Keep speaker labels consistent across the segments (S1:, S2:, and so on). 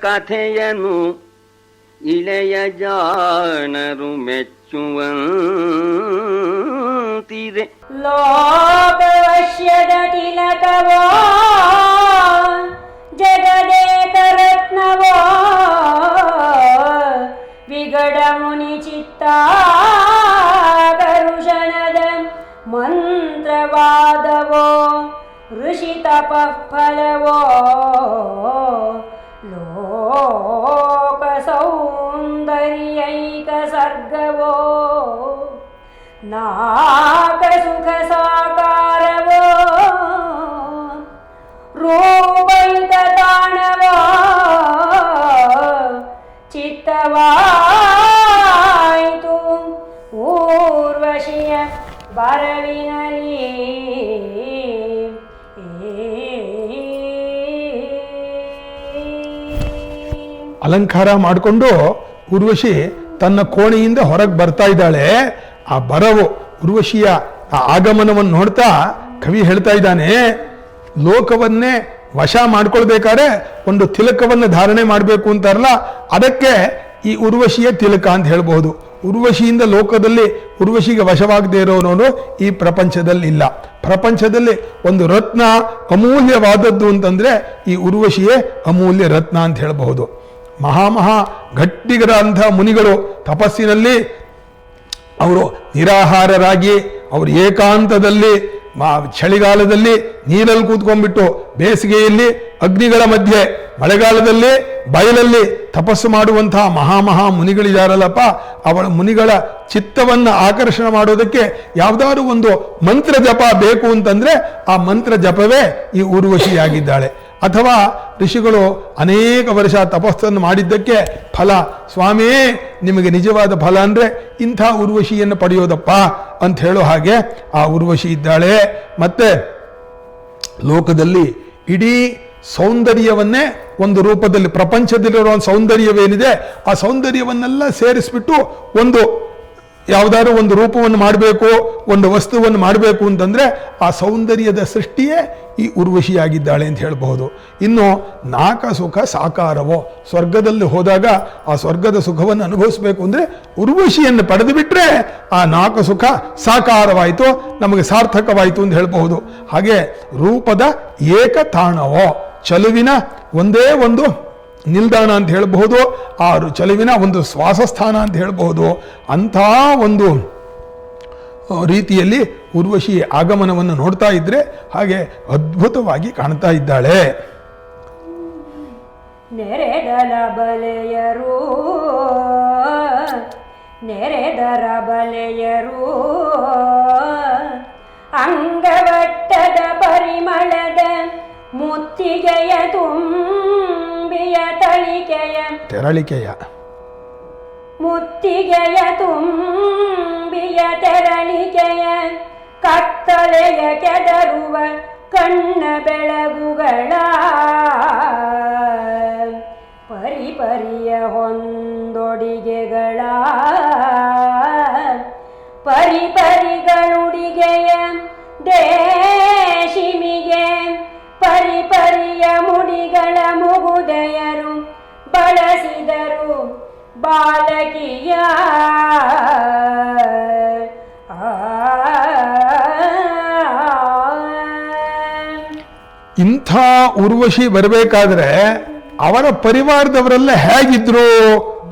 S1: ಕಥೆಯನು ಇಳೆಯ ಜಾಣರು ಮೆಚ್ಚುವಂತಿದೆ.
S2: ಲೋಕವಶ್ಯದ ತಿಲಕವೋ ಜಗದೇಕ ರತ್ನವೋ ವಿಗಡ ಮುನಿ ಚಿತ್ತ ಕರುಷಣದ ಮಂತ್ರವಾದವೋ, ಋಷಿ ತಪಫಲವೋ लोकसौन्दर्यैकसर्गवो ना
S3: ಅಲಂಕಾರ ಮಾಡಿಕೊಂಡು ಉರ್ವಶಿ ತನ್ನ ಕೋಣೆಯಿಂದ ಹೊರಗೆ ಬರ್ತಾ ಇದ್ದಾಳೆ. ಆ ಬರವು ಉರ್ವಶಿಯ ಆ ಆಗಮನವನ್ನು ನೋಡ್ತಾ ಕವಿ ಹೇಳ್ತಾ ಇದ್ದಾನೆ, ಲೋಕವನ್ನೇ ವಶ ಮಾಡ್ಕೊಳ್ಬೇಕಾದ್ರೆ ಒಂದು ತಿಲಕವನ್ನು ಧಾರಣೆ ಮಾಡಬೇಕು ಅಂತಾರಲ್ಲ, ಅದಕ್ಕೆ ಈ ಉರ್ವಶಿಯ ತಿಲಕ ಅಂತ ಹೇಳ್ಬೋದು ಉರ್ವಶಿಯಿಂದ ಲೋಕದಲ್ಲಿ ಉರ್ವಶಿಗೆ ವಶವಾಗದೇ ಇರೋನು ಈ ಪ್ರಪಂಚದಲ್ಲಿ ಇಲ್ಲ. ಪ್ರಪಂಚದಲ್ಲಿ ಒಂದು ರತ್ನ ಅಮೂಲ್ಯವಾದದ್ದು ಅಂತಂದ್ರೆ ಈ ಉರ್ವಶಿಯೇ ಅಮೂಲ್ಯ ರತ್ನ ಅಂತ ಹೇಳಬಹುದು. ಮಹಾಮಹಾ ಗಟ್ಟಿಗರಂಥ ಮುನಿಗಳು ತಪಸ್ಸಿನಲ್ಲಿ ಅವರು ನಿರಾಹಾರರಾಗಿ ಅವರು ಏಕಾಂತದಲ್ಲಿ ಮಾ- ಚಳಿಗಾಲದಲ್ಲಿ ನೀರಲ್ಲಿ ಕೂತ್ಕೊಂಡ್ಬಿಟ್ಟು ಬೇಸಿಗೆಯಲ್ಲಿ ಅಗ್ನಿಗಳ ಮಧ್ಯೆ ಮಳೆಗಾಲದಲ್ಲಿ ಬಯಲಲ್ಲಿ ತಪಸ್ಸು ಮಾಡುವಂತಹ ಮಹಾಮಹಾ ಮುನಿಗಳಿದಾರಲ್ಲಪ್ಪ ಅವಳ ಮುನಿಗಳ ಚಿತ್ತವನ್ನು ಆಕರ್ಷಣೆ ಮಾಡೋದಕ್ಕೆ ಯಾವ್ದಾದ್ರು ಒಂದು ಮಂತ್ರ ಜಪ ಬೇಕು ಅಂತಂದ್ರೆ ಆ ಮಂತ್ರ ಜಪವೇ ಈ ಊರ್ವಶಿಯಾಗಿದ್ದಾಳೆ. ಅಥವಾ ಋಷಿಗಳು ಅನೇಕ ವರ್ಷ ತಪಸ್ಸನ್ನು ಮಾಡಿದ್ದಕ್ಕೆ ಫಲ ಸ್ವಾಮಿಯೇ ನಿಮಗೆ ನಿಜವಾದ ಫಲ ಅಂದರೆ ಇಂಥ ಉರ್ವಶಿಯನ್ನು ಪಡೆಯೋದಪ್ಪ ಅಂತ ಹೇಳೋ ಹಾಗೆ ಆ ಉರ್ವಶಿ ಇದ್ದಾಳೆ. ಮತ್ತೆ ಲೋಕದಲ್ಲಿ ಇಡೀ ಸೌಂದರ್ಯವನ್ನೇ ಒಂದು ರೂಪದಲ್ಲಿ ಪ್ರಪಂಚದಲ್ಲಿರುವ ಒಂದು ಸೌಂದರ್ಯವೇನಿದೆ, ಆ ಸೌಂದರ್ಯವನ್ನೆಲ್ಲ ಸೇರಿಸ್ಬಿಟ್ಟು ಒಂದು ಯಾವುದಾದ್ರು ಒಂದು ರೂಪವನ್ನು ಮಾಡಬೇಕು, ಒಂದು ವಸ್ತುವನ್ನು ಮಾಡಬೇಕು ಅಂತಂದರೆ ಆ ಸೌಂದರ್ಯದ ಸೃಷ್ಟಿಯೇ ಈ ಉರ್ವಶಿಯಾಗಿದ್ದಾಳೆ ಅಂತ ಹೇಳಬಹುದು. ಇನ್ನು ನಾಕ ಸುಖ ಸಾಕಾರವೋ, ಸ್ವರ್ಗದಲ್ಲಿ ಹೋದಾಗ ಆ ಸ್ವರ್ಗದ ಸುಖವನ್ನು ಅನುಭವಿಸಬೇಕು ಅಂದರೆ ಉರ್ವಶಿಯನ್ನು ಪಡೆದು ಬಿಟ್ಟರೆ ಆ ನಾಕ ಸುಖ ಸಾಕಾರವಾಯಿತು, ನಮಗೆ ಸಾರ್ಥಕವಾಯಿತು ಅಂತ ಹೇಳಬಹುದು. ಹಾಗೆ ರೂಪದ ಏಕತಾಣವೋ, ಚಲುವಿನ ಒಂದೇ ಒಂದು ನಿಲ್ದಾಣ ಅಂತ ಹೇಳಬಹುದು, ಆ ರು- ಚಲುವಿನ ಒಂದು ಶ್ವಾಸಸ್ಥಾನ ಅಂತ ಹೇಳಬಹುದು. ಅಂಥ ಒಂದು ರೀತಿಯಲ್ಲಿ ಉರ್ವಶಿ ಆಗಮನವನ್ನು ನೋಡ್ತಾ ಇದ್ರೆ ಹಾಗೆ ಅದ್ಭುತವಾಗಿ ಕಾಣ್ತಾ ಇದ್ದಾಳೆ.
S2: ಬಲೆಯರು, ನೆರೆದರ ಬಲೆಯರು, ಅಂಗವಟ್ಟದ ಪರಿಮಳದ ಮುತ್ತಿಗೆಯ ತುಂಬಿಯ ತಳಿಕೆಯ
S3: ತೆರಳಿಕೆಯ.
S2: ಮುತ್ತಿಗೆಯ ತುಂಬಿಯ ತೆರಳಿಕೆಯ ಕತ್ತಲೆಯ ಕೆದರುವ ಕಣ್ಣ ಬೆಳಗುಗಳ ಪರಿಪರಿಯ ಹೊಂದೊಡಿಗೆಗಳ ಪರಿಪರಿಗಳುಡಿಗೆಯ ಬಾಲಕಿಯ
S3: ಇಂಥ ಉರ್ವಶಿ ಬರಬೇಕಾದ್ರೆ ಅವರ ಪರಿವಾರದವರೆಲ್ಲ ಹೇಗಿದ್ರು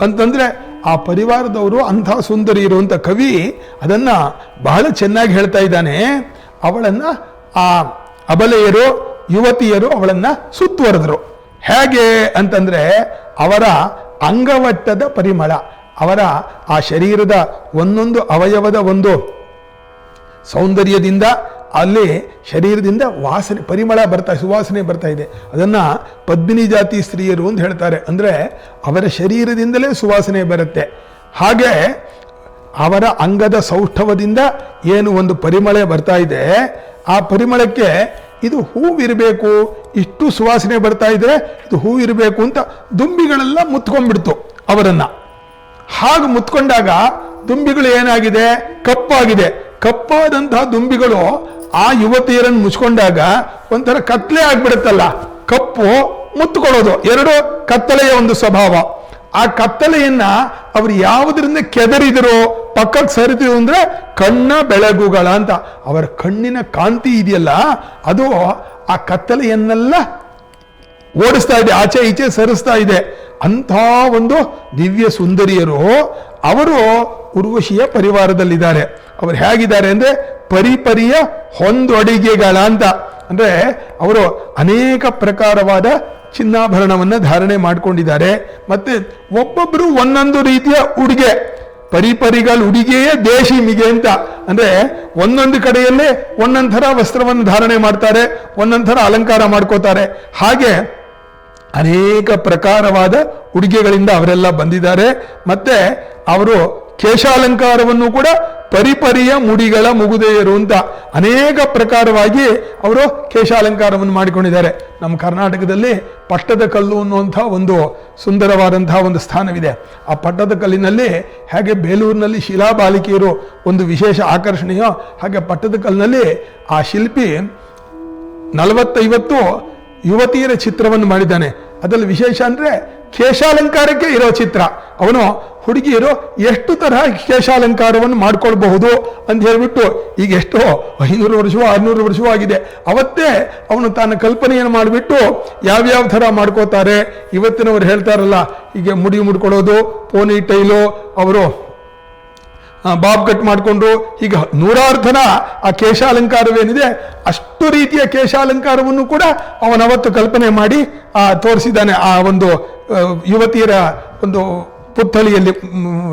S3: ಅಂತಂದ್ರೆ ಆ ಪರಿವಾರದವರು ಅಂಥ ಸುಂದರಿ ಇರುವಂತ ಕವಿ ಅದನ್ನ ಬಹಳ ಚೆನ್ನಾಗಿ ಹೇಳ್ತಾ ಇದ್ದಾನೆ. ಅವಳನ್ನ ಆ ಅಬಲೆಯರು, ಯುವತಿಯರು ಅವಳನ್ನ ಸುತ್ತುವರೆದ್ರು. ಹೇಗೆ ಅಂತಂದ್ರೆ ಅವರ ಅಂಗವಟ್ಟದ ಪರಿಮಳ, ಅವರ ಆ ಶರೀರದ ಒಂದೊಂದು ಅವಯವದ ಒಂದು ಸೌಂದರ್ಯದಿಂದ ಅಲ್ಲಿ ಶರೀರದಿಂದ ವಾಸನೆ, ಪರಿಮಳ ಬರ್ತಾ, ಸುವಾಸನೆ ಬರ್ತಾ ಇದೆ. ಅದನ್ನು ಪದ್ಮಿನಿ ಜಾತಿ ಸ್ತ್ರೀಯರು ಅಂತ ಹೇಳ್ತಾರೆ. ಅಂದರೆ ಅವರ ಶರೀರದಿಂದಲೇ ಸುವಾಸನೆ ಬರುತ್ತೆ. ಹಾಗೆ ಅವರ ಅಂಗದ ಸೌಷ್ಠವದಿಂದ ಏನು ಒಂದು ಪರಿಮಳ ಬರ್ತಾ ಇದೆ, ಆ ಪರಿಮಳಕ್ಕೆ ಇದು ಹೂವಿರಬೇಕು. ಇಷ್ಟು ಸುವಾಸನೆ ಬರ್ತಾ ಇದ್ರೆ ಇದು ಹೂವಿರಬೇಕು ಅಂತ ದುಂಬಿಗಳೆಲ್ಲ ಮುತ್ಕೊಂಡ್ಬಿಡ್ತು ಅವರನ್ನು. ಹಾಗೆ ಮುತ್ಕೊಂಡಾಗ ದುಂಬಿಗಳು ಏನಾಗಿದೆ? ಕಪ್ಪಾಗಿದೆ. ಕಪ್ಪಾದಂತಹ ದುಂಬಿಗಳು ಆ ಯುವತಿಯರನ್ನು ಮುಚ್ಕೊಂಡಾಗ ಒಂಥರ ಕತ್ಲೆ ಆಗ್ಬಿಡುತ್ತಲ್ಲ. ಕಪ್ಪು ಮುತ್ಕೊಳ್ಳೋದು. ಎರಡು ಕತ್ತಲೆಯ ಒಂದು ಸ್ವಭಾವ. ಆ ಕತ್ತಲೆಯನ್ನ ಅವರು ಯಾವುದರಿಂದ ಕೆದರಿದ್ರು ಪಕ್ಕಕ್ಕೆ ಸರಿದ್ರು ಅಂದ್ರೆ ಕಣ್ಣ ಬೆಳಗುಗಳ ಅಂತ. ಅವರ ಕಣ್ಣಿನ ಕಾಂತಿ ಇದೆಯಲ್ಲ, ಅದು ಆ ಕತ್ತಲೆಯನ್ನೆಲ್ಲ ಓಡಿಸ್ತಾ ಇದೆ, ಆಚೆ ಈಚೆ ಸರಿಸ್ತಾ ಇದೆ. ಅಂಥ ಒಂದು ದಿವ್ಯ ಸುಂದರಿಯರು ಅವರು ಉರ್ವಶಿಯ ಪರಿವಾರದಲ್ಲಿದ್ದಾರೆ. ಅವರು ಹೇಗಿದ್ದಾರೆ ಅಂದ್ರೆ ಪರಿಪರಿಯ ಹೊಂದೊಡಿಗೆಗಳ ಅಂತ ಅಂದ್ರೆ ಅವರು ಅನೇಕ ಪ್ರಕಾರವಾದ ಚಿನ್ನಾಭರಣವನ್ನ ಧಾರಣೆ ಮಾಡಿಕೊಂಡಿದ್ದಾರೆ. ಮತ್ತೆ ಒಬ್ಬೊಬ್ಬರು ಒಂದೊಂದು ರೀತಿಯ ಉಡುಗೆ, ಪರಿಪರಿಗಳ ಉಡುಗೆಯೇ ದೇಶಿ ಮಿಗೆ ಅಂತ. ಅಂದ್ರೆ ಒಂದೊಂದು ಕಡೆಯಲ್ಲೇ ಒಂದೊಂದು ವಸ್ತ್ರವನ್ನು ಧಾರಣೆ ಮಾಡ್ತಾರೆ ಒಂದೊಂದು ಅಲಂಕಾರ ಮಾಡ್ಕೋತಾರೆ. ಹಾಗೆ ಅನೇಕ ಪ್ರಕಾರವಾದ ಉಡುಗೆಗಳಿಂದ ಅವರೆಲ್ಲ ಬಂದಿದ್ದಾರೆ. ಮತ್ತೆ ಅವರು ಕೇಶಾಲಂಕಾರವನ್ನು ಕೂಡ ಪರಿಪರಿಯ ಮುಡಿಗಳ ಮುಗುದೆಯರು ಅಂತ ಅನೇಕ ಪ್ರಕಾರವಾಗಿ ಅವರು ಕೇಶಾಲಂಕಾರವನ್ನು ಮಾಡಿಕೊಂಡಿದ್ದಾರೆ. ನಮ್ಮ ಕರ್ನಾಟಕದಲ್ಲಿ ಪಟ್ಟದ ಕಲ್ಲು ಅನ್ನುವಂಥ ಒಂದು ಸುಂದರವಾದಂತಹ ಒಂದು ಸ್ಥಾನವಿದೆ. ಆ ಪಟ್ಟದ ಕಲ್ಲಿನಲ್ಲಿ ಹೇಗೆ ಬೇಲೂರಿನಲ್ಲಿ ಶಿಲಾಬಾಲಿಕೆಯರು ಒಂದು ವಿಶೇಷ ಆಕರ್ಷಣೆಯೋ ಹಾಗೆ ಪಟ್ಟದ ಕಲ್ಲಿನಲ್ಲಿ ಆ ಶಿಲ್ಪಿ ನಲವತ್ತೈವತ್ತು ಯುವತಿಯರ ಚಿತ್ರವನ್ನು ಮಾಡಿದ್ದಾನೆ. ಅದರಲ್ಲಿ ವಿಶೇಷ ಅಂದ್ರೆ ಕೇಶಾಲಂಕಾರಕ್ಕೆ ಇರೋ ಚಿತ್ರ. ಅವನು ಹುಡುಗಿಯರು ಎಷ್ಟು ತರಹ ಕೇಶಾಲಂಕಾರವನ್ನು ಮಾಡ್ಕೊಳ್ಬಹುದು ಅಂತ ಹೇಳ್ಬಿಟ್ಟು ಈಗ ಎಷ್ಟೋ ಐನೂರು ವರ್ಷವೋ ಆರುನೂರು ವರ್ಷವೂ ಆಗಿದೆ. ಅವತ್ತೇ ಅವನು ತನ್ನ ಕಲ್ಪನೆಯನ್ನು ಮಾಡಿಬಿಟ್ಟು ಯಾವ್ಯಾವ ಥರ ಮಾಡ್ಕೋತಾರೆ. ಇವತ್ತಿನವರು ಹೇಳ್ತಾರಲ್ಲ, ಹೀಗೆ ಮುಡಿ ಮುಡ್ಕೊಳ್ಳೋದು, ಪೋನಿ ಟೈಲು, ಅವರು ಬಾಬ್ ಕಟ್ ಮಾಡಿಕೊಂಡು ಈಗ ನೂರಾರು ಜನ ಆ ಕೇಶಾಲಂಕಾರವೇನಿದೆ, ಅಷ್ಟು ರೀತಿಯ ಕೇಶಾಲಂಕಾರವನ್ನು ಕೂಡ ಅವನವತ್ತು ಕಲ್ಪನೆ ಮಾಡಿ, ಆ, ತೋರಿಸಿದ್ದಾನೆ ಆ ಒಂದು ಯುವತಿಯರ ಒಂದು ಪುತ್ಥಳಿಯಲ್ಲಿ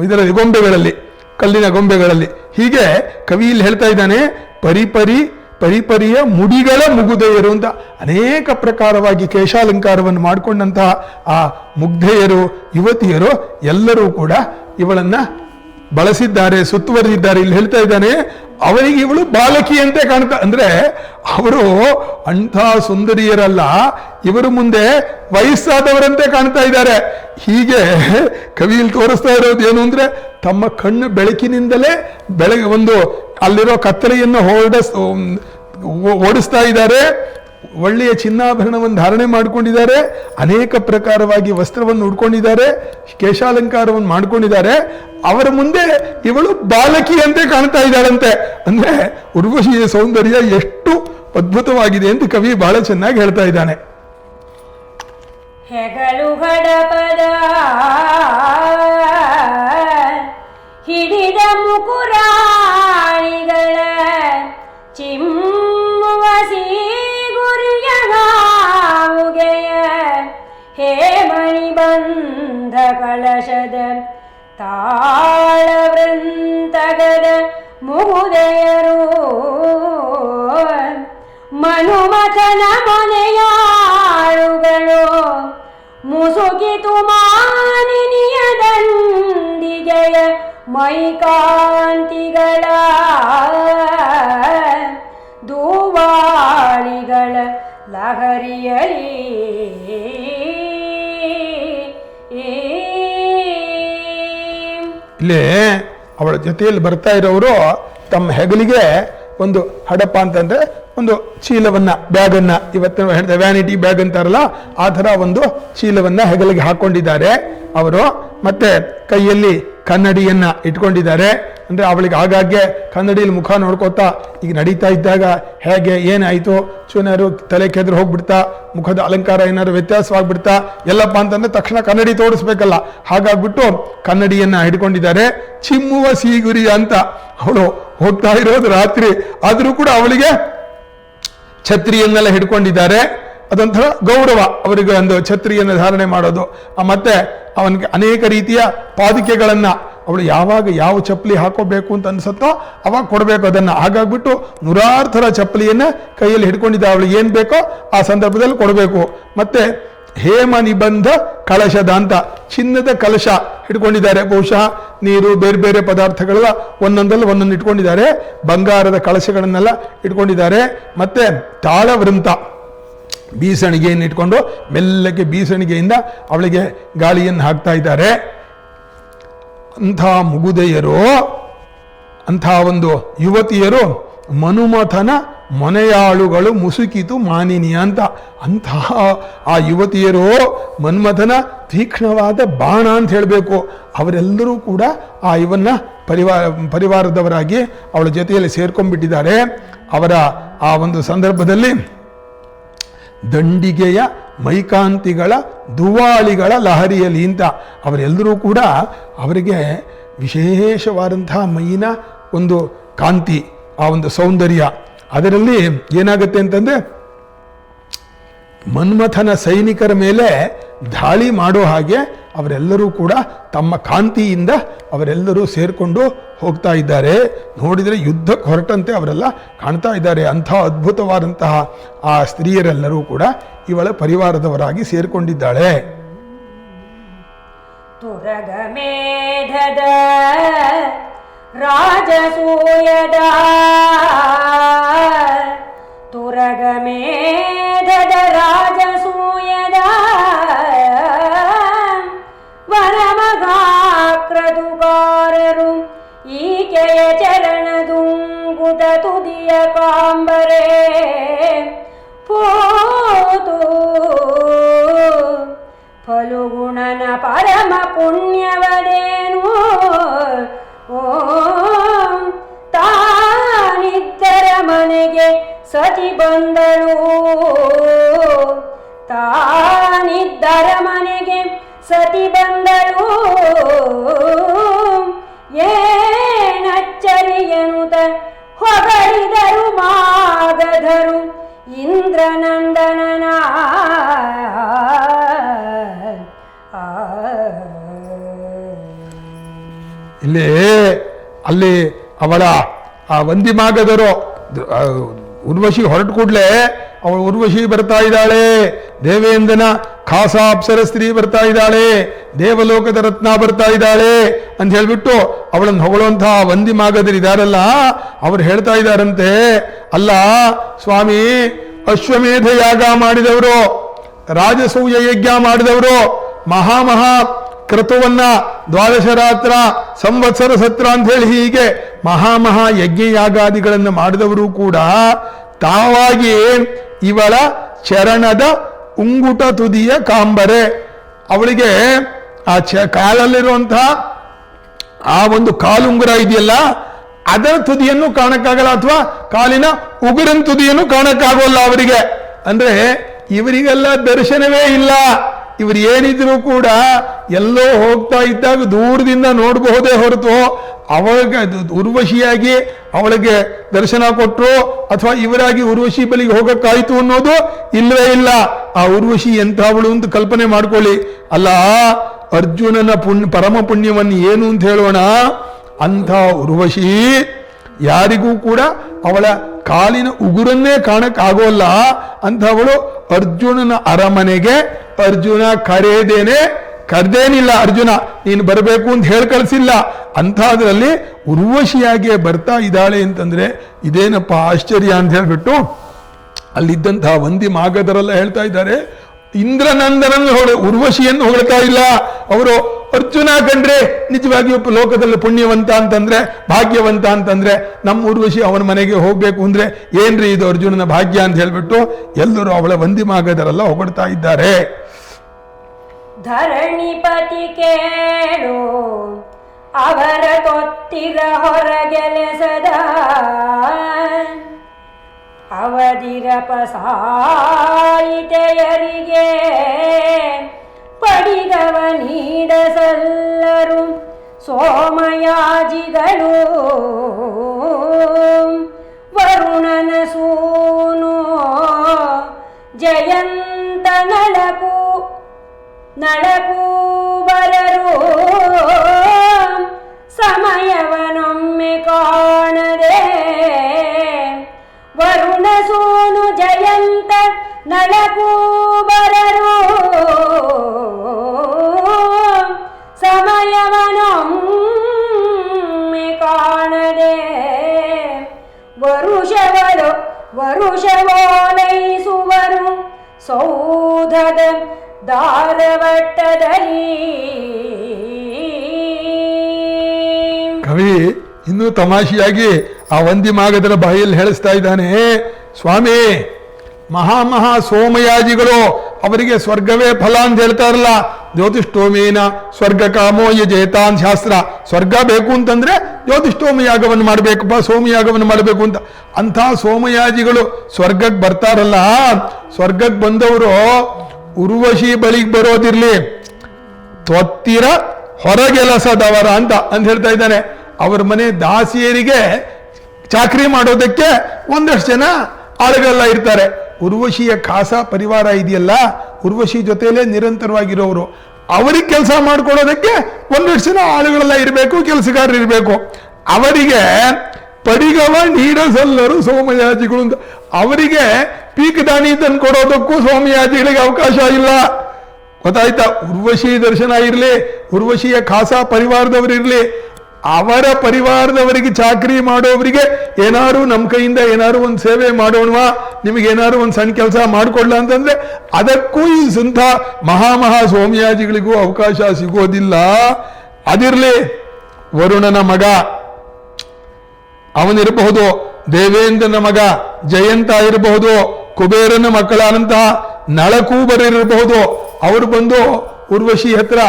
S3: ಇದರಲ್ಲಿ ಗೊಂಬೆಗಳಲ್ಲಿ, ಕಲ್ಲಿನ ಗೊಂಬೆಗಳಲ್ಲಿ. ಹೀಗೆ ಕವಿ ಇಲ್ಲಿ ಹೇಳ್ತಾ ಇದ್ದಾನೆ ಪರಿಪರಿ ಪರಿಪರಿಯ ಮುಡಿಗಳ ಮುಗುದೆಯರು ಅಂತ ಅನೇಕ ಪ್ರಕಾರವಾಗಿ ಕೇಶಾಲಂಕಾರವನ್ನು ಮಾಡಿಕೊಂಡಂತಹ ಆ ಮುಗ್ಧೆಯರು, ಯುವತಿಯರು ಎಲ್ಲರೂ ಕೂಡ ಇವಳನ್ನ ಬಳಸಿದ್ದಾರೆ, ಸುತ್ತುವರೆದಿದ್ದಾರೆ, ಇಲ್ಲಿ ಹೇಳ್ತಾ ಇದ್ದಾನೆ, ಅವರಿಗೆ ಇವಳು ಬಾಲಕಿಯಂತೆ ಕಾಣ್ತಾ, ಅಂದ್ರೆ ಅವರು ಅಂಥ ಸುಂದರಿಯರಲ್ಲ, ಇವರು ಮುಂದೆ ವಯಸ್ಸಾದವರಂತೆ ಕಾಣ್ತಾ ಇದ್ದಾರೆ. ಹೀಗೆ ಕವಿಯಲ್ಲಿ ತೋರಿಸ್ತಾ ಇರೋದು ಏನು ಅಂದ್ರೆ, ತಮ್ಮ ಕಣ್ಣು ಬೆಳಕಿನಿಂದಲೇ ಬೆಳಗ್ಗೆ ಒಂದು ಅಲ್ಲಿರೋ ಕತ್ತಲೆಯನ್ನು ಹೊರಡಿಸ್ ಓಡಿಸ್ತಾ ಇದ್ದಾರೆ. ಒಳ್ಳೆಯ ಚಿನ್ನಾಭರಣವನ್ನು ಧಾರಣೆ ಮಾಡಿಕೊಂಡಿದ್ದಾರೆ, ಅನೇಕ ಪ್ರಕಾರವಾಗಿ ವಸ್ತ್ರವನ್ನು ಉಡ್ಕೊಂಡಿದ್ದಾರೆ, ಕೇಶಾಲಂಕಾರವನ್ನು ಮಾಡಿಕೊಂಡಿದ್ದಾರೆ. ಅವರ ಮುಂದೆ ಇವಳು ಬಾಲಕಿಯಂತೆ ಕಾಣ್ತಾ ಇದ್ದಾಳಂತೆ. ಅಂದ್ರೆ ಉರ್ವಶಿಯ ಸೌಂದರ್ಯ ಎಷ್ಟು ಅದ್ಭುತವಾಗಿದೆ ಎಂದು ಕವಿ ಬಹಳ ಚೆನ್ನಾಗಿ ಹೇಳ್ತಾ ಇದ್ದಾನೆ.
S2: ಹಿಡಿದ ಮುಕುರಾಣಿಗಳ ಕಳಶದ ತಾಳವೃಂದಗದ ಮುಗುದೆಯರು ಮನುಮಥನ ಮನೆಯಾಳುಗಳು ಮುಸುಕಿತು ಮಾನಿನಿಯ ದಂಡಿಗೆಯ ಮೈಕಾಂತಿಗಳ ದೂವಾಳಿಗಳ ಲಹರಿಯಲಿ
S3: ಇಲ್ಲಿ ಅವಳ ಜೊತೆಯಲ್ಲಿ ಬರ್ತಾ ಇರೋರು ತಮ್ಮ ಹೆಗಲಿಗೆ ಒಂದು ಹಡಪ ಅಂತಂದ್ರೆ ಒಂದು ಚೀಲವನ್ನ, ಬ್ಯಾಗನ್ನ. ಇವತ್ತಿನ ಹೇಳಿದ ವ್ಯಾನಿಟಿ ಬ್ಯಾಗ್ ಅಂತಾರಲ್ಲ, ಆ ಥರ ಒಂದು ಚೀಲವನ್ನ ಹೆಗಲಿಗೆ ಹಾಕೊಂಡಿದ್ದಾರೆ ಅವರು. ಮತ್ತೆ ಕೈಯಲ್ಲಿ ಕನ್ನಡಿಯನ್ನ ಇಟ್ಕೊಂಡಿದ್ದಾರೆ. ಅಂದ್ರೆ ಅವಳಿಗೆ ಆಗಾಗ್ಗೆ ಕನ್ನಡಿಯಲ್ಲಿ ಮುಖ ನೋಡ್ಕೋತಾ ಈಗ ನಡೀತಾ ಇದ್ದಾಗ ಹೇಗೆ, ಏನಾಯ್ತು? ಚೂನಾರು ತಲೆ ಕೆದ್ರು ಹೋಗ್ಬಿಡ್ತಾ, ಮುಖದ ಅಲಂಕಾರ ಏನಾದ್ರು ವ್ಯತ್ಯಾಸವಾಗ್ಬಿಡ್ತಾ, ಎಲ್ಲಪ್ಪ ಅಂತಂದ್ರೆ ತಕ್ಷಣ ಕನ್ನಡಿ ತೋರಿಸ್ಬೇಕಲ್ಲ. ಹಾಗಾಗ್ಬಿಟ್ಟು ಕನ್ನಡಿಯನ್ನ ಹಿಡ್ಕೊಂಡಿದ್ದಾರೆ. ಚಿಮ್ಮುವ ಸೀಗುರಿ ಅಂತ ಅವಳು ಹೋಗ್ತಾ ಇರೋದು ರಾತ್ರಿ. ಆದರೂ ಕೂಡ ಅವಳಿಗೆ ಛತ್ರಿಯನ್ನೆಲ್ಲ ಹಿಡ್ಕೊಂಡಿದ್ದಾರೆ. ಅದೊಂಥರ ಗೌರವ ಅವರಿಗೆ ಒಂದು ಛತ್ರಿಯನ್ನು ಧಾರಣೆ ಮಾಡೋದು. ಮತ್ತೆ ಅವನಿಗೆ ಅನೇಕ ರೀತಿಯ ಪಾದಿಕೆಗಳನ್ನು ಅವಳು ಯಾವಾಗ ಯಾವ ಚಪ್ಪಲಿ ಹಾಕೋಬೇಕು ಅಂತ ಅನ್ಸುತ್ತೋ ಅವಾಗ ಕೊಡಬೇಕು ಅದನ್ನು. ಹಾಗಾಗ್ಬಿಟ್ಟು ನೂರಾರು ಥರ ಚಪ್ಪಲಿಯನ್ನ ಕೈಯಲ್ಲಿ ಹಿಡ್ಕೊಂಡಿದ್ದ ಅವಳು ಏನು ಬೇಕೋ ಆ ಸಂದರ್ಭದಲ್ಲಿ ಕೊಡಬೇಕು. ಮತ್ತೆ ಹೇಮ ನಿಬಂಧ ಕಳಶದ ಅಂತ ಚಿನ್ನದ ಕಲಶ ಹಿಡ್ಕೊಂಡಿದ್ದಾರೆ. ಬಹುಶಃ ನೀರು ಬೇರೆ ಬೇರೆ ಪದಾರ್ಥಗಳೆಲ್ಲ ಒಂದೊಂದಲ್ಲಿ ಒಂದೊಂದು ಇಟ್ಕೊಂಡಿದ್ದಾರೆ. ಬಂಗಾರದ ಕಳಶಗಳನ್ನೆಲ್ಲ ಇಟ್ಕೊಂಡಿದ್ದಾರೆ. ಮತ್ತೆ ತಾಳವೃಂತ ಬೀಸಣಿಗೆಯನ್ನು ಇಟ್ಕೊಂಡು ಮೆಲ್ಲಗೆ ಬೀಸಣಿಗೆಯಿಂದ ಅವಳಿಗೆ ಗಾಳಿಯನ್ನು ಹಾಕ್ತಾ ಇದ್ದಾರೆ. ಅಂಥ ಮುಗುದೆಯರು, ಅಂಥ ಒಂದು ಯುವತಿಯರು ಮನುಮಥನ ಮನೆಯಾಳುಗಳು ಮುಸುಕಿತು ಮಾನಿನಿ ಅಂತ. ಅಂತಹ ಆ ಯುವತಿಯರು ಮನ್ಮಥನ ತೀಕ್ಷ್ಣವಾದ ಬಾಣ ಅಂತ ಹೇಳಬೇಕು. ಅವರೆಲ್ಲರೂ ಕೂಡ ಆ ಇವನ್ನ ಪರಿವಾರ ಪರಿವಾರದವರಾಗಿ ಅವಳ ಜೊತೆಯಲ್ಲಿ ಸೇರ್ಕೊಂಡ್ಬಿಟ್ಟಿದ್ದಾರೆ. ಅವರ ಆ ಒಂದು ಸಂದರ್ಭದಲ್ಲಿ ದಂಡಿಗೆಯ ಮೈಕಾಂತಿಗಳ ದುವಾಳಿಗಳ ಲಹರಿಯಲ್ಲಿ ಅಂತ ಅವರೆಲ್ಲರೂ ಕೂಡ ಅವರಿಗೆ ವಿಶೇಷವಾದಂತಹ ಮೈನ ಒಂದು ಕಾಂತಿ, ಆ ಒಂದು ಸೌಂದರ್ಯ. ಅದರಲ್ಲಿ ಏನಾಗುತ್ತೆ ಅಂತಂದರೆ ಮನ್ಮಥನ ಸೈನಿಕರ ಮೇಲೆ ದಾಳಿ ಮಾಡೋ ಹಾಗೆ ಅವರೆಲ್ಲರೂ ಕೂಡ ತಮ್ಮ ಕಾಂತಿಯಿಂದ ಅವರೆಲ್ಲರೂ ಸೇರಿಕೊಂಡು ಹೋಗ್ತಾ ಇದ್ದಾರೆ. ನೋಡಿದರೆ ಯುದ್ಧಕ್ಕೆ ಹೊರಟಂತೆ ಅವರೆಲ್ಲ ಕಾಣ್ತಾ ಇದ್ದಾರೆ. ಅಂಥ ಅದ್ಭುತವಾದಂತಹ ಆ ಸ್ತ್ರೀಯರೆಲ್ಲರೂ ಕೂಡ ಇವಳ ಪರಿವಾರದವರಾಗಿ ಸೇರಿಕೊಂಡಿದ್ದಾಳೆ.
S2: ರಾಜಸೂಯದ
S3: ಅವಳ ಆ ವಂದಿಮಾಗದರು ಉರ್ವಶಿ ಹೊರಟು ಕೂಡಲೇ ಅವಳು ಉರ್ವಶಿ ಬರ್ತಾ ಇದ್ದಾಳೆ. ದೇವೇಂದ್ರನ ಖಾಸಾ ಅಪ್ಸರ ಸ್ತ್ರೀ ಬರ್ತಾ ಇದ್ದಾಳೆ. ದೇವಲೋಕದ ರತ್ನ ಬರ್ತಾ ಇದ್ದಾಳೆ ಅಂತ ಹೇಳಿಬಿಟ್ಟು ಅವಳನ್ನು ಹೊಗಳುವಂತಹ ವಂದಿಮಾಗದರು ಇದಾರಲ್ಲ, ಅವ್ರು ಹೇಳ್ತಾ ಇದ್ದಾರಂತೆ. ಅಲ್ಲ, ಸ್ವಾಮಿ, ಅಶ್ವಮೇಧ ಯಾಗ ಮಾಡಿದವರು, ರಾಜಸೂಯ ಯಜ್ಞ ಮಾಡಿದವರು ಮಹಾ ಮಹಾ ಕ್ರತುವನ್ನ ದ್ವಾದಶ ರಾತ್ರ ಸಂವತ್ಸರ ಸತ್ರ ಅಂತ ಹೇಳಿ ಹೀಗೆ ಮಹಾ ಮಹಾ ಯಜ್ಞ ಯಾಗಾದಿಗಳನ್ನು ಮಾಡಿದವರು ಕೂಡ ತಾವಾಗಿ ಇವಳ ಚರಣದ ಉಂಗುಟ ತುದಿಯ ಕಾಂಬರೆ. ಅವಳಿಗೆ ಆ ಚ ಕಾಲಲ್ಲಿರುವಂತಹ ಆ ಒಂದು ಕಾಲುಂಗುರ ಇದೆಯಲ್ಲ, ಅದರ ತುದಿಯನ್ನು ಕಾಣಕ್ಕಾಗಲ್ಲ ಅಥವಾ ಕಾಲಿನ ಉಗುರಿನ ತುದಿಯನ್ನು ಕಾಣಕ್ಕಾಗೋಲ್ಲ ಅವರಿಗೆ. ಅಂದ್ರೆ ಇವರಿಗೆಲ್ಲ ದರ್ಶನವೇ ಇಲ್ಲ. ಇವರು ಏನಿದ್ರು ಕೂಡ ಎಲ್ಲೋ ಹೋಗ್ತಾ ಇದ್ದಾಗ ದೂರದಿಂದ ನೋಡಬಹುದೇ ಹೊರತು ಅವಳಿಗೆ ಉರ್ವಶಿಯಾಗಿ ಅವಳಿಗೆ ದರ್ಶನ ಕೊಟ್ಟರು ಅಥವಾ ಇವರಾಗಿ ಉರ್ವಶಿ ಬಳಿಗೆ ಹೋಗಕ್ಕಾಯ್ತು ಅನ್ನೋದು ಇಲ್ಲವೇ ಇಲ್ಲ. ಆ ಉರ್ವಶಿ ಎಂಥವಳು ಅಂತ ಕಲ್ಪನೆ ಮಾಡ್ಕೊಳ್ಳಿ. ಅಲ್ಲ, ಅರ್ಜುನನ ಪುಣ್ಯ ಪರಮ ಪುಣ್ಯವನ್ನು ಏನು ಅಂತ ಹೇಳೋಣ? ಅಂಥ ಉರ್ವಶಿ ಯಾರಿಗೂ ಕೂಡ ಅವಳ ಕಾಲಿನ ಉಗುರನ್ನೇ ಕಾಣಕ್ಕಾಗೋಲ್ಲ. ಅಂಥವಳು ಅರ್ಜುನನ ಅರಮನೆಗೆ, ಅರ್ಜುನ, ಕರೆದೇನೆ, ಕರೆದೇನಿಲ್ಲ ಅರ್ಜುನ, ನೀನು ಬರಬೇಕು ಅಂತ ಹೇಳಿ ಕಳಿಸಿಲ್ಲ. ಅಂಥದ್ರಲ್ಲಿ ಉರ್ವಶಿಯಾಗಿಯೇ ಬರ್ತಾ ಇದ್ದಾಳೆ ಅಂತಂದ್ರೆ, ಇದೇನಪ್ಪ ಆಶ್ಚರ್ಯ ಅಂತ ಹೇಳ್ಬಿಟ್ಟು ಅಲ್ಲಿದ್ದಂತಹ ವಂದಿ ಮಾಗದರೆಲ್ಲ ಹೇಳ್ತಾ ಇದ್ದಾರೆ, ಇಂದ್ರನಂದನನ್ನು ಹೊಡೆ, ಉರ್ವಶಿಯನ್ನು ಹೊಗಳ್ತಾ ಇಲ್ಲ. ಅವರು ಅರ್ಜುನ ಕಂಡ್ರೆ ನಿಜವಾಗಿಯೂ ಲೋಕದಲ್ಲಿ ಪುಣ್ಯವಂತ ಅಂತಂದ್ರೆ, ಭಾಗ್ಯವಂತ ಅಂತಂದ್ರೆ, ನಮ್ಮ ಊರ್ವಶಿ ಅವನ ಮನೆಗೆ ಹೋಗ್ಬೇಕು ಅಂದ್ರೆ ಏನ್ರಿ ಇದು ಅರ್ಜುನನ ಭಾಗ್ಯ ಅಂತ ಹೇಳ್ಬಿಟ್ಟು ಎಲ್ಲರೂ ಅವಳ ವಂದಿ ಮಾಗದರೆಲ್ಲ ಹೊಗಡ್ತಾ ಇದ್ದಾರೆ.
S2: ಧರಣಿಪತಿ ಕೇಳು, ಅವರ ತೊತ್ತಿರ ಹೊರಗೆಲೆಸದ ಅವಧಿರ ಸಾಯಿತೆಯರಿಗೆ ಪಡಿಗವ ನೀಡಸಲ್ಲರು ಸೋಮಯಾಜಿಗಳು ವರುಣನ ಸೂನು ಜಯಂತ ನಳಕು ನಳಕೂಬರರು ಸಮಯವನೊಮ್ಮೆ ಕಾಣದೆ ವರುಣ ಸೋನು ಜಯಂತ ನಳಕೂಬರರು ವರುಷವರು, ವರುಷವೋಲೈಸುವರು. ಸೌಧದ ದಾರವಟ್ಟದಲ್ಲಿ
S3: ಕವಿ, ಇನ್ನೂ ತಮಾಷೆಯಾಗಿ ಆ ವಂದಿ ಮಾಗದರ ಬಾಯಲ್ಲಿ ಹೇಳಿಸ್ತಾ ಇದ್ದಾನೆ ಸ್ವಾಮಿ, ಮಹಾ ಮಹಾ ಸೋಮಯಾಜಿಗಳು, ಅವರಿಗೆ ಸ್ವರ್ಗವೇ ಫಲ ಅಂತ ಹೇಳ್ತಾರಲ್ಲ ಜ್ಯೋತಿಷ್ಠೋಮೇನ ಸ್ವರ್ಗ ಕಾಮೋ ಯಜೇತಾನ್ ಶಾಸ್ತ್ರ. ಸ್ವರ್ಗ ಬೇಕು ಅಂತಂದ್ರೆ ಜ್ಯೋತಿಷ್ಠೋಮ ಯಾಗವನ್ನು ಮಾಡಬೇಕಪ್ಪ, ಸೋಮಯಾಗವನ್ನು ಮಾಡಬೇಕು ಅಂತ. ಅಂಥ ಸೋಮಯಾಜಿಗಳು ಸ್ವರ್ಗಕ್ಕೆ ಬರ್ತಾರಲ್ಲ. ಸ್ವರ್ಗಕ್ಕೆ ಬಂದವರು ಉರ್ವಶಿ ಬಳಿಗೆ ಬರೋದಿರ್ಲಿ. ತ್ವತ್ತಿರ ಹೊರಗೆಲಸದವರ ಅಂತ ಅಂತ ಹೇಳ್ತಾ ಇದ್ದಾನೆ. ಅವ್ರ ಮನೆ ದಾಸಿಯರಿಗೆ ಚಾಕ್ರಿ ಮಾಡೋದಕ್ಕೆ ಒಂದಷ್ಟು ಜನ ಆಳುಗಳೆಲ್ಲ ಇರ್ತಾರೆ. ಉರ್ವಶಿಯ ಖಾಸ ಪರಿವಾರ ಇದೆಯಲ್ಲ, ಉರ್ವಶಿ ಜೊತೆಯಲ್ಲೇ ನಿರಂತರವಾಗಿರೋರು. ಅವರಿಗೆ ಕೆಲಸ ಮಾಡ್ಕೊಡೋದಕ್ಕೆ ಒಂದಷ್ಟು ಜನ ಆಳುಗಳೆಲ್ಲ ಇರಬೇಕು, ಕೆಲಸಗಾರರು ಇರಬೇಕು. ಅವರಿಗೆ ಪಡಿಗವ, ನೀಡಸಲ್ಲರು ಸೋಮಯಾಜಿಗಳು ಅವರಿಗೆ ಪೀಕ್ ದಾನಿ ತಂದು ಕೊಡೋದಕ್ಕೂ ಸೋಮಯಾಜಿಗಳಿಗೆ ಅವಕಾಶ ಇಲ್ಲ. ಗೊತ್ತಾಯ್ತಾ? ಉರ್ವಶಿ ದರ್ಶನ ಇರಲಿ, ಉರ್ವಶಿಯ ಖಾಸ ಪರಿವಾರದವರು ಇರಲಿ. ಅವರ ಪರಿವಾರದವರಿಗೆ ಚಾಕರಿ ಮಾಡೋವರಿಗೆ ಏನಾರು ನಮ್ಮ ಕೈಯಿಂದ ಏನಾರು ಒಂದು ಸೇವೆ ಮಾಡೋಣವಾ? ನಿಮಗೆ ಏನಾರು ಒಂದು ಸಣ್ಣ ಕೆಲಸ ಮಾಡಿಕೊಡ್ಲ ಅಂತಂದ್ರೆ ಅದಕ್ಕೂ ಈ ಸುಂಥ ಮಹಾಮಹಾ ಮಹಾ ಸೋಮಯಾಜಿಗಳಿಗೂ ಅವಕಾಶ ಸಿಗೋದಿಲ್ಲ. ಅದಿರಲಿ ವರುಣನ ಮಗ, ಅವನಿರಬಹುದು, ದೇವೇಂದ್ರನ ಮಗ, ಜಯಂತ ಇರಬಹುದು, ಕುಬೇರನ ಮಕ್ಕಳಾದಂತಹ ನಳಕೂಬರಿರಬಹುದು ಅವರು ಬಂದು ಉರ್ವಶಿ ಹತ್ರ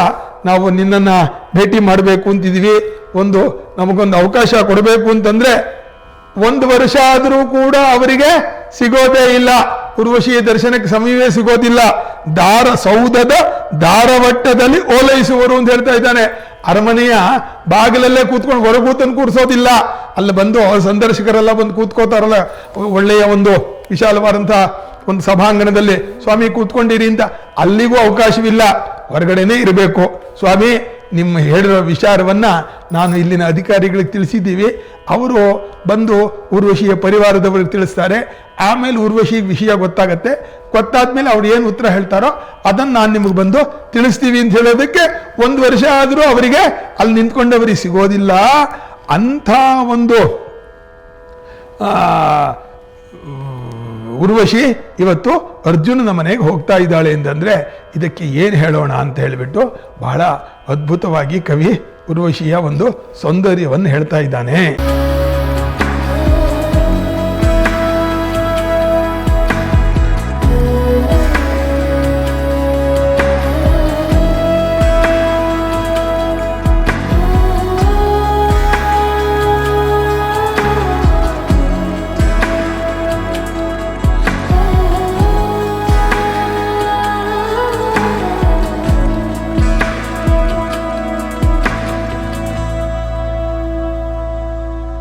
S3: ನಾವು ನಿನ್ನನ್ನ ಭೇಟಿ ಮಾಡಬೇಕು ಅಂತಿದೀವಿ. ಒಂದು ನಮಗೊಂದು ಅವಕಾಶ ಕೊಡಬೇಕು ಅಂತಂದ್ರೆ ಒಂದು ವರ್ಷ ಆದರೂ ಕೂಡ ಅವರಿಗೆ ಸಿಗೋದೇ ಇಲ್ಲ. ಉರ್ವಶಿಯ ದರ್ಶನಕ್ಕೆ ಸಮಯವೇ ಸಿಗೋದಿಲ್ಲ. ದಾರ, ಸೌಧದ ದಾರವಟ್ಟದಲ್ಲಿ ಓಲೈಸುವರು ಅಂತ ಹೇಳ್ತಾ ಇದ್ದಾನೆ. ಅರಮನೆಯ ಬಾಗಿಲಲ್ಲೇ ಕೂತ್ಕೊಂಡು ಹೊರ ಕೂತನ್ ಕೂರಿಸೋದಿಲ್ಲ. ಅಲ್ಲಿ ಬಂದು ಸಂದರ್ಶಕರೆಲ್ಲ ಬಂದು ಕೂತ್ಕೋತಾರಲ್ಲ. ಒಳ್ಳೆಯ ಒಂದು ವಿಶಾಲವಾದಂತಹ ಒಂದು ಸಭಾಂಗಣದಲ್ಲಿ, ಸ್ವಾಮಿ ಕೂತ್ಕೊಂಡಿರಿ ಅಂತ ಅಲ್ಲಿಗೂ ಅವಕಾಶವಿಲ್ಲ. ಹೊರಗಡೆನೇ ಇರಬೇಕು. ಸ್ವಾಮಿ ನಿಮ್ಮ ಹೇಳಿರೋ ವಿಚಾರವನ್ನು ನಾನು ಇಲ್ಲಿನ ಅಧಿಕಾರಿಗಳಿಗೆ ತಿಳಿಸಿದ್ದೀವಿ. ಅವರು ಬಂದು ಉರ್ವಶಿಯ ಪರಿವಾರದವರಿಗೆ ತಿಳಿಸ್ತಾರೆ. ಆಮೇಲೆ ಊರ್ವಶಿ ವಿಷಯ ಗೊತ್ತಾಗತ್ತೆ. ಗೊತ್ತಾದ್ಮೇಲೆ ಅವ್ರು ಏನು ಉತ್ತರ ಹೇಳ್ತಾರೋ ಅದನ್ನು ನಾನು ನಿಮಗೆ ಬಂದು ತಿಳಿಸ್ತೀವಿ ಅಂತ ಹೇಳೋದಕ್ಕೆ ಒಂದು ವರ್ಷ ಆದರೂ ಅವರಿಗೆ ಅಲ್ಲಿ ನಿಂತ್ಕೊಂಡವರಿಗೆ ಸಿಗೋದಿಲ್ಲ. ಅಂಥ ಒಂದು ಉರ್ವಶಿ ಇವತ್ತು ಅರ್ಜುನನ ಮನೆಗೆ ಹೋಗ್ತಾ ಇದ್ದಾಳೆ ಅಂತಂದರೆ ಇದಕ್ಕೆ ಏನು ಹೇಳೋಣ ಅಂತ ಹೇಳಿಬಿಟ್ಟು ಬಹಳ ಅದ್ಭುತವಾಗಿ ಕವಿ ಉರ್ವಶಿಯ ಒಂದು ಸೌಂದರ್ಯವನ್ನು ಹೇಳ್ತಾ ಇದ್ದಾನೆ.